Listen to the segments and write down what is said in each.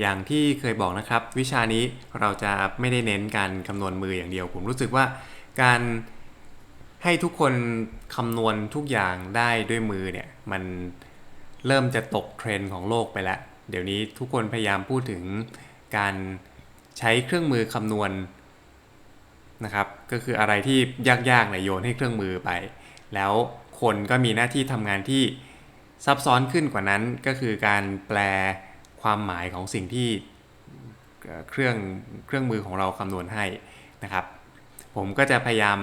อย่างที่เคยบอกนะครับ วิชานี้เราจะไม่ได้เน้นการคำนวณมืออย่างเดียว ผมรู้สึกว่าการให้ทุกคนคำนวณทุกอย่างได้ด้วยมือเนี่ยมันเริ่มจะตกเทรนด์ของโลกไปแล้ว เดี๋ยวนี้ทุกคนพยายามพูดถึงการใช้เครื่องมือคำนวณนะครับ ก็คืออะไรที่ยากๆเนี่ยโยนให้เครื่องมือไป แล้วคนก็มีหน้าที่ทำงานที่ซับซ้อนขึ้นกว่านั้นก็คือการแปล ความหมายของสิ่งที่เครื่องเครื่องมือของเราคำนวณให้นะครับ ผมก็จะพยายาม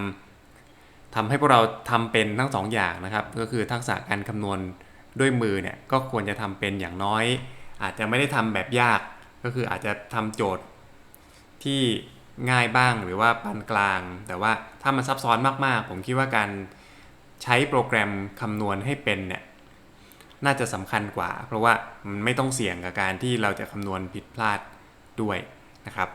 ทำให้พวกเราทำเป็นทั้งสองอย่างนะครับ ก็คือทักษะการคำนวณด้วยมือเนี่ยก็ควรจะทำเป็นอย่างน้อย อาจจะไม่ได้ทำแบบยาก ก็คืออาจจะทำโจทย์ที่ง่ายบ้างหรือว่าปานกลาง แต่ว่าถ้ามันซับซ้อนมากๆ ผมคิดว่าการใช้โปรแกรมคำนวณให้เป็นเนี่ย น่าจะสำคัญกว่า เพราะว่ามันไม่ต้องเสี่ยงกับการที่เราจะคำนวณผิดพลาดด้วยนะครับ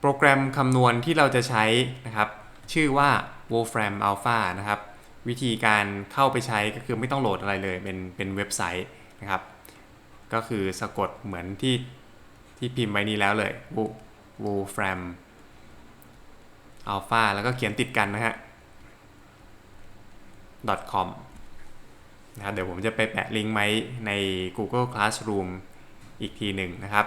โปรแกรมคำนวณที่เราจะใช้นะครับ ชื่อว่า Wolfram Alpha นะครับ วิธีการเข้าไปใช้ก็คือไม่ต้องโหลดอะไรเลย เป็นเป็นเว็บไซต์นะครับ ก็คือสะกดเหมือนที่ที่พิมพ์ไว้นี้แล้วเลย Wolfram Alpha แล้วก็เขียนติดกันนะฮะ .com นะครับเดี๋ยวผมจะไปแปะลิงก์ไว้ใน Google Classroom อีกทีหนึ่งนะครับ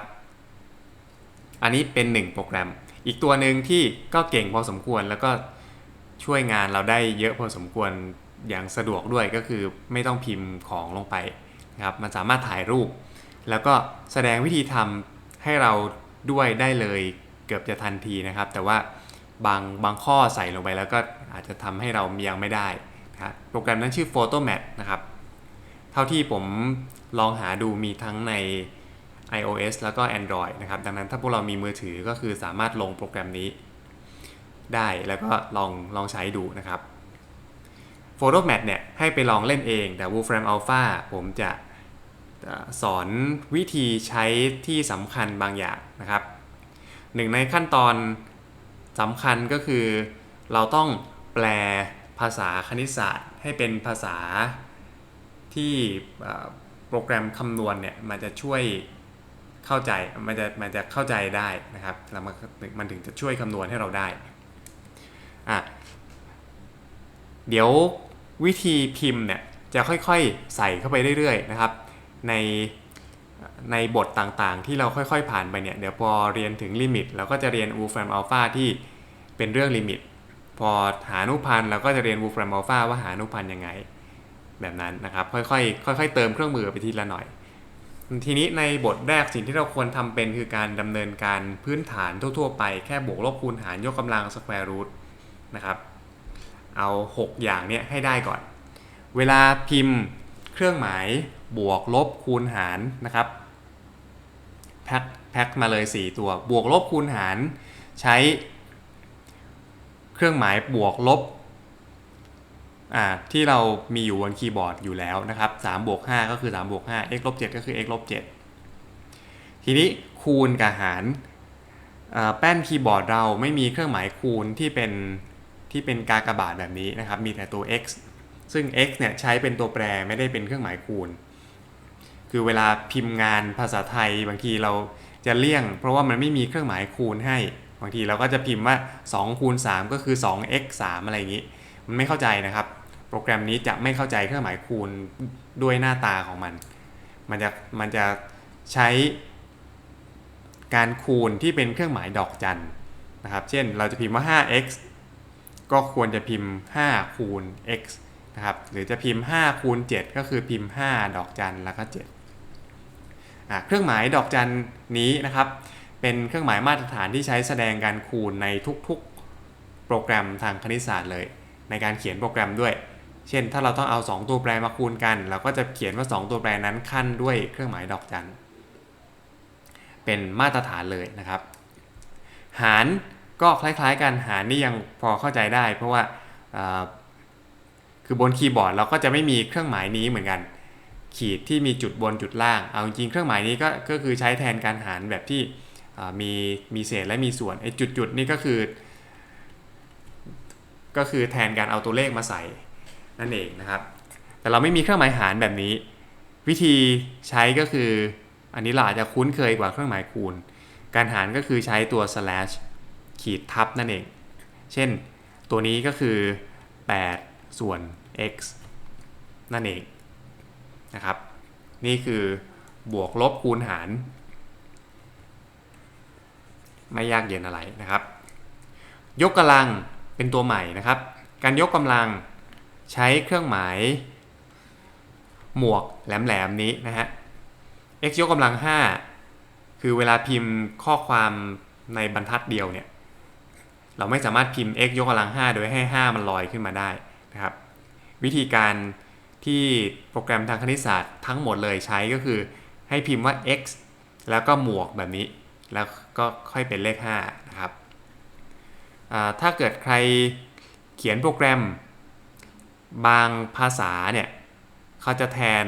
อันนี้เป็น 1 โปรแกรม อีกตัวหนึ่งที่ก็เก่งพอสมควรแล้วก็ช่วยงานเราได้เยอะพอสมควรอย่างสะดวกด้วยก็คือไม่ต้องพิมพ์ของลงไปนะครับมันสามารถถ่ายรูป แล้วก็แสดงวิธีทำให้เราด้วยได้เลยเกือบจะทันทีนะครับ แต่ว่าบางบางข้อใส่ลงไปแล้วก็อาจจะทำให้เรายังไม่ได้นะครับโปรแกรมนั้นชื่อ Photomat นะครับ ท่าที่ผมลองหาดูมีทั้งใน iOS แล้วก็ Android นะครับ ดังนั้นถ้าพวกเรามีมือถือก็คือสามารถลงโปรแกรมนี้ได้แล้วก็ลองลองใช้ดูนะครับ Photomat เนี่ยให้ไปลองเล่นเอง แต่ Wolfram Alpha ผมจะสอนวิธีใช้ที่สำคัญบางอย่างนะครับ หนึ่งในขั้นตอนสำคัญก็คือ เราต้องแปลภาษาคณิตศาสตร์ให้เป็นภาษา ที่โปรแกรมคำนวณเนี่ยมันจะช่วยเข้าใจมันจะมันจะเข้าใจได้นะครับแล้วมันมันถึงจะช่วยคำนวณให้เราได้อะเดี๋ยววิธีพิมพ์เนี่ยจะค่อยๆใส่เข้าไปเรื่อยๆนะครับ ในในบทต่างๆ ที่เราค่อยๆผ่านไปเนี่ยเดี๋ยวพอเรียนถึงลิมิตเราก็จะเรียน Wolfram Alpha ที่เป็นเรื่องลิมิต พอหาอนุพันธ์เราก็จะเรียน Wolfram Alpha ว่าหาอนุพันธ์ยังไง แบบนั้นนะครับ ค่อยๆค่อย ๆ เติมเครื่องมือไปทีละหน่อย ทีนี้ในบทแรกสิ่งที่เราควรทำเป็นคือการดำเนินการพื้นฐานทั่ว ๆ ไปแค่บวกลบคูณหารยกกำลังสแควร์รูทนะครับเอา 6 อย่างเนี้ยให้ได้ก่อน เวลาพิมพ์เครื่องหมายบวกลบคูณหารนะครับแพ็คแพ็คมาเลย 4 ตัวบวกลบคูณหาร ใช้ เครื่องหมายบวกลบ อ่าที่เรามีอยู่บนคีย์บอร์ดอยู่แล้วนะครับ3บวก5ก็คือ3บวก5 x ลบ7ก็คือ x ลบ7ทีนี้คูณกับหารแป้นคีย์บอร์ดเราไม่มีเครื่องหมายคูณที่เป็นที่เป็นกากบาทแบบนี้นะครับ มีแต่ตัว x ซึ่ง x เนี่ยใช้เป็นตัวแปรไม่ได้เป็นเครื่องหมายคูณ คือเวลาพิมพ์งานภาษาไทยบางทีเราจะเลี่ยง เพราะว่ามันไม่มีเครื่องหมายคูณให้ บางทีเราก็จะพิมพ์ว่า2คูณ3ก็คือ 2x 3อะไรอย่างนี้ มันไม่เข้าใจนะครับ โปรแกรมนี้จะไม่เข้าใจเครื่องหมายคูณด้วยหน้าตาของมัน มันจะมันจะใช้การคูณที่เป็นเครื่องหมายดอกจันนะครับ เช่นเราจะพิมพ์ว่า 5x ก็ควรจะพิมพ์ 5 คูณ x นะครับ หรือจะพิมพ์ 5 คูณ 7 ก็คือพิมพ์ 5 ดอกจันแล้วก็7อะเครื่องหมายดอกจันนี้นะครับ เป็นเครื่องหมายมาตรฐานที่ใช้แสดงการคูณในทุกๆ โปรแกรมทางคณิตศาสตร์เลย ในการเขียนโปรแกรมด้วย เช่น ถ้าเราต้องเอา 2 ตัวแปรมาคูณกัน เราก็จะเขียนว่า 2 ตัวแปรนั้นขั้นด้วยเครื่องหมายดอกจัน เป็นมาตรฐานเลยนะครับ หารก็คล้ายๆกันหารนี่ยังพอเข้าใจได้ เพราะว่าาคือบนคีย์บอร์ดเราก็จะไม่มีเครื่องหมายนี้เหมือนกัน ขีดที่มีจุดบนจุดล่าง เอาจริงเครื่องหมายนี้ก็ก็คือใช้แทนการหารแบบที่มีมีเศษและมีส่วนไอ้จุดๆนี่ก็คือ ก็คือแทนการเอาตัวเลขมาใส่ นั่นเองนะครับ แต่เราไม่มีเครื่องหมายหารแบบนี้ วิธีใช้ก็คือ อันนี้เราอาจจะคุ้นเคยกว่าเครื่องหมายคูณ การหารก็คือใช้ตัว slash ขีดทับนั่นเอง เช่น ตัวนี้ก็คือ 8 ส่วน x นั่นเองนะครับ นี่คือบวกลบคูณหาร ไม่ยากเย็นอะไรนะครับ ยกกำลังเป็นตัวใหม่นะครับ การยกกำลัง ใช้เครื่องหมาย หมวกแหลมๆนี้นะฮะ x ยกกำลัง 5 คือเวลาพิมพ์ข้อความในบรรทัดเดียวเนี่ย เราไม่สามารถพิมพ์ x ยกกำลัง 5 โดยให้ 5 มันลอยขึ้นมาได้นะครับ วิธีการที่โปรแกรมทางคณิตศาสตร์ทั้งหมดเลยใช้ก็คือให้พิมพ์ว่า x แล้วก็หมวกแบบนี้ แล้วก็ค่อยเป็นเลข5นะครับถ้าเกิดใครเขียนโปรแกรม บางภาษาเนี่ยเขาจะแทน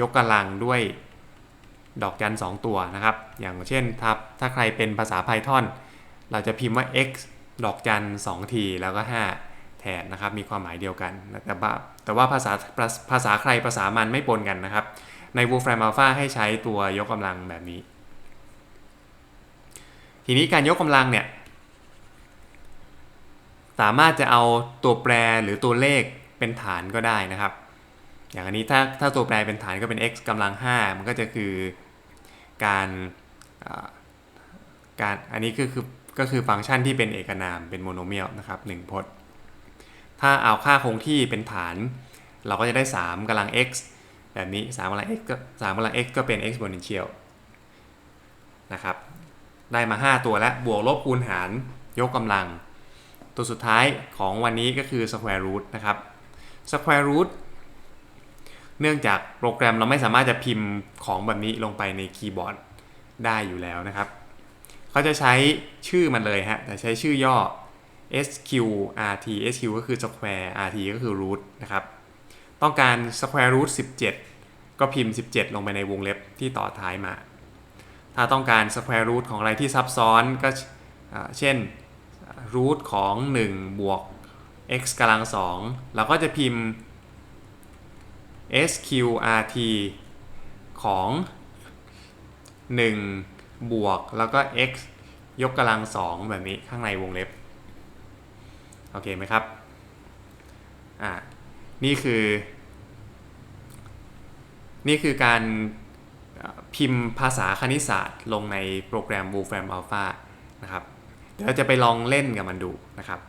ยกกำลังด้วยดอกจัน2ตัวนะครับ อย่างเช่นถ้าถ้าใครเป็นภาษา Python เราจะพิมพ์ว่า x ดอกจัน2ทีแล้วก็ 5 แทนนะครับมีความหมายเดียวกันแต่ว่าแต่ว่าภาษาภาษาใครภาษามันไม่ปนกันนะครับ ใน Wolfram Alpha ให้ใช้ตัวยกกำลังแบบนี้ ทีนี้การยกกำลังเนี่ย สามารถจะเอาตัวแปรหรือตัวเลข เป็นฐานก็ได้นะครับ อย่างอันนี้ถ้าถ้าตัวแปรเป็นฐานก็เป็น x กำลัง 5 มันก็จะคือการการอันนี้ก็คือก็คือฟังก์ชันที่เป็นเอกนามเป็นโมโนเมียลนะครับ1พจน์ ถ้าเอาค่าคงที่เป็นฐาน เราก็จะได้ 3กำลัง x แบบนี้3กำลัง x ก็3กำลัง x ก็เป็น exponential นะครับได้มา 5 ตัวแล้วบวกลบคูณหารยกกำลัง ตัวสุดท้ายของวันนี้ก็คือ square root นะครับ square root เนื่องจากโปรแกรมเราไม่สามารถจะพิมพ์ของแบบนี้ลงไปในคีย์บอร์ดได้อยู่แล้วนะครับ เขาจะใช้ชื่อมันเลยฮะ แต่ใช้ชื่อย่อ sqrt sq ก็คือ square rt ก็คือ root นะครับ ต้องการ square root 17 ก็พิมพ์ 17 ลงไปในวงเล็บที่ต่อท้ายมา ถ้าต้องการ square root ของอะไรที่ซับซ้อนก็เช่น root ของ 1 บวก x กำลัง2เราก็จะพิมพ์ sqrt ของ 1 บวกแล้วก็ x ยกกำลัง2แบบนี้ข้างในวงเล็บ โอเคไหมครับ อ่า นี่คือ นี่คือการพิมพ์ภาษาคณิตศาสตร์ลงในโปรแกรม Wolfram Alpha นะครับ เดี๋ยวเราจะไปลองเล่นกับมันดูนะครับ